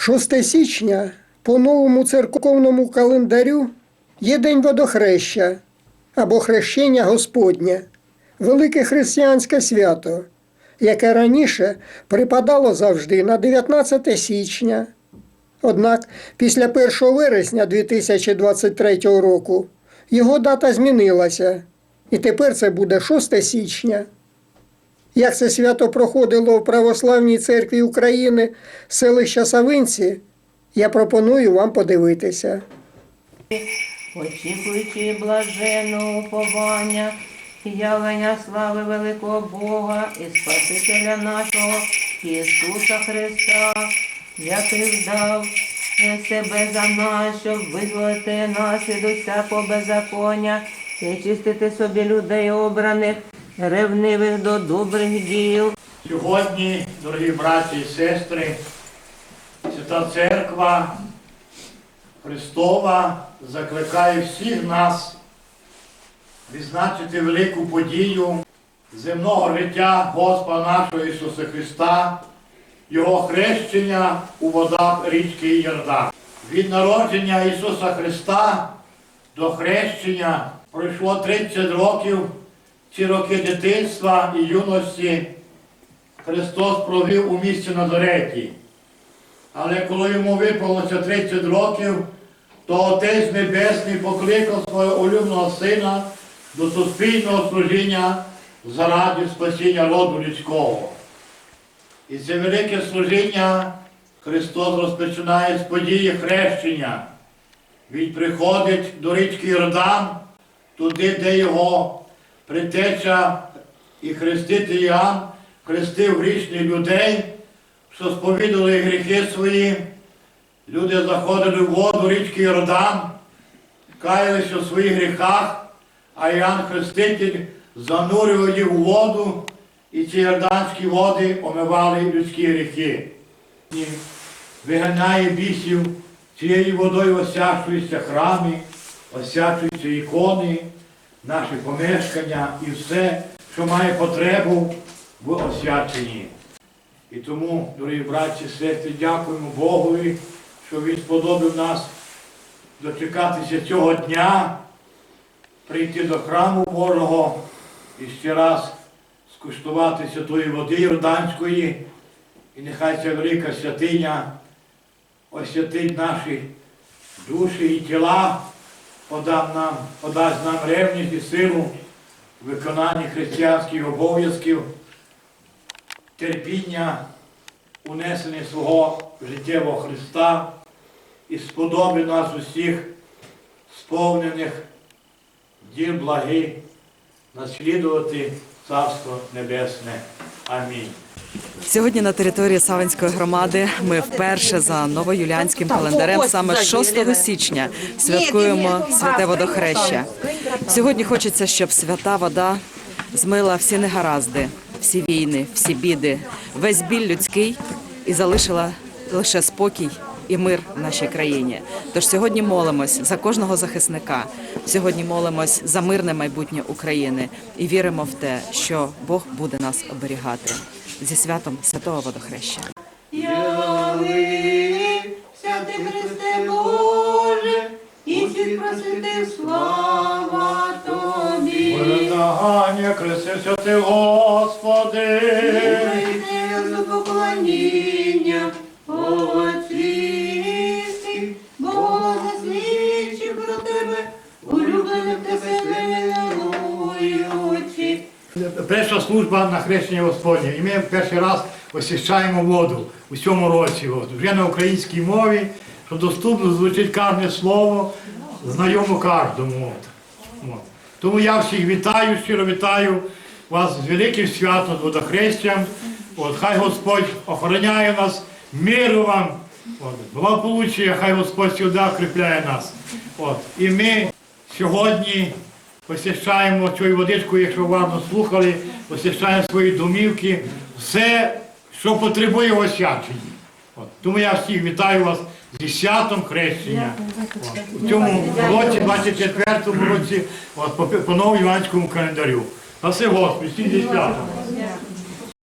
6 січня по новому церковному календарю є День водохреща або хрещення Господнє, велике християнське свято, яке раніше припадало завжди на 19 січня. Однак після 1 вересня 2023 року його дата змінилася, і тепер це буде 6 січня. Як це свято проходило в Православній церкві України селища Савинці, я пропоную вам подивитися. очікуючи блаженного уповання, явлення слави великого Бога і Спасителя нашого Ісуса Христа, який вдав себе за нас, щоб визволити нас від усякого беззаконня і чистити собі людей обраних, ревнивих до добрих діл. Сьогодні, дорогі браті і сестри, Свята Церква Христова закликає всіх нас відзначити велику подію земного життя Господа нашого Ісуса Христа, Його хрещення у водах річки Йордан. Від народження Ісуса Христа до хрещення пройшло 30 років, ці роки дитинства і юності. Христос провів у місті Назареті. Але коли йому виповнилося 30 років, то Отець Небесний покликав свого улюбленого сина до суспільного служіння заради спасіння роду людського. І це велике служіння Христос розпочинає з події хрещення. Він приходить до річки Йордан, туди, де його притеча і хреститель Іоанн хрестив грішних людей, що сповідали гріхи свої. Люди заходили в воду річки Йордан, каялися у своїх гріхах, а Іоанн Хреститель занурював їх у воду, і ці йорданські води омивали людські гріхи. Виганяє бісів, цією водою осячуються храми, осячуються ікони, наші помешкання і все, що має потребу в освяченні. І тому, дорогі браті і сестри, дякуємо Богові, що Він сподобав нас дочекатися цього дня, прийти до храму Божого і ще раз скуштувати святої води Йорданської, і нехай ця велика святиня освятить наші душі і тіла, подам нам, подасть нам ревність і силу в виконанні християнських обов'язків, терпіння, унесення свого життєвого Христа і сподоби нас усіх сповнених діл благи наслідувати Царство Небесне. Амінь. Сьогодні на території Савинської громади ми вперше за новоюліанським календарем саме 6 січня святкуємо святе водохреща. Сьогодні хочеться, щоб свята вода змила всі негаразди, всі війни, всі біди, весь біль людський і залишила лише спокій і мир в нашій країні. Тож сьогодні молимось за кожного захисника. Сьогодні молимось за мирне майбутнє України і віримо в те, що Бог буде нас оберігати зі святом святого водохреща. Явився ти, Христе Боже, і світ просвітив слава Тобі. Передагання крестився ти, Господи. До поклоніння Отцівських, служба на хрещення Господнє. І ми перший раз освящаємо воду у цьому році. От. Вже на українській мові, що доступно звучить кожне слово, знайомо кожному. От. Тому я всіх вітаю, щиро вітаю вас з великим святом, водохрещем. От. Хай Господь охороняє нас, миру вам, от. благополуччя, хай Господь сюди укріпляє нас. От. І ми сьогодні посвящаємо цією водичкою, якщо уважно слухали, посвящаємо свої домівки, все, що потребує освячення. От. Тому я всіх вітаю вас зі святом хрещення. От. У цьому році, 24-му році, от, по, по новому іванському календарю. На все Господи, всі зі святом.